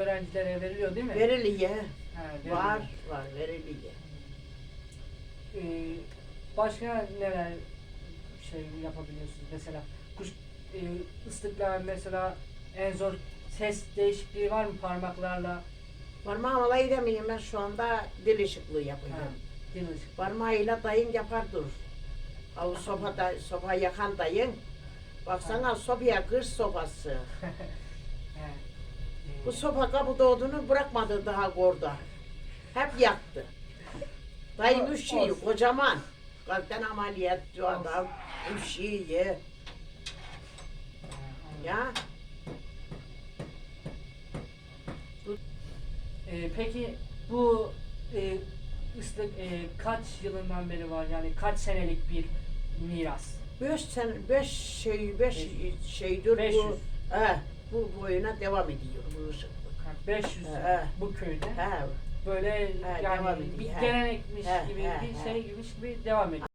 öğrencilere veriliyor değil mi? Veriliye. Ha, veriliyor. Var, var veriliye. Ee, başka neler şey yapabiliyorsunuz mesela kuş e, ıslıkla mesela en zor ses değişikliği var mı parmaklarla Parmağım olayı demeyeyim ben şu anda dil ışıklığı ha, yapıyorum. dil ışık. Parmağıyla dayın yapar dur. O sopa, da, sopa yakan dayın. Baksana sobaya kır sobası. Bu sopa kapı doğduğunu bırakmadı daha orada. Hep yaktı. Dayım üç şeyi kocaman. Kalpten ameliyatçı adam. Üç şeyi. Ya Ee, peki bu e, ıslık e, kaç yılından beri var yani kaç senelik bir miras? beş sen beş şey beş şeydir 500. bu. He, bu boyuna devam ediyor bu ışıklık. Ha, 500 He. bu köyde He, böyle devam yani ediyor, bir gelenekmiş He, gibi he, bir he. şey gibi devam ediyor.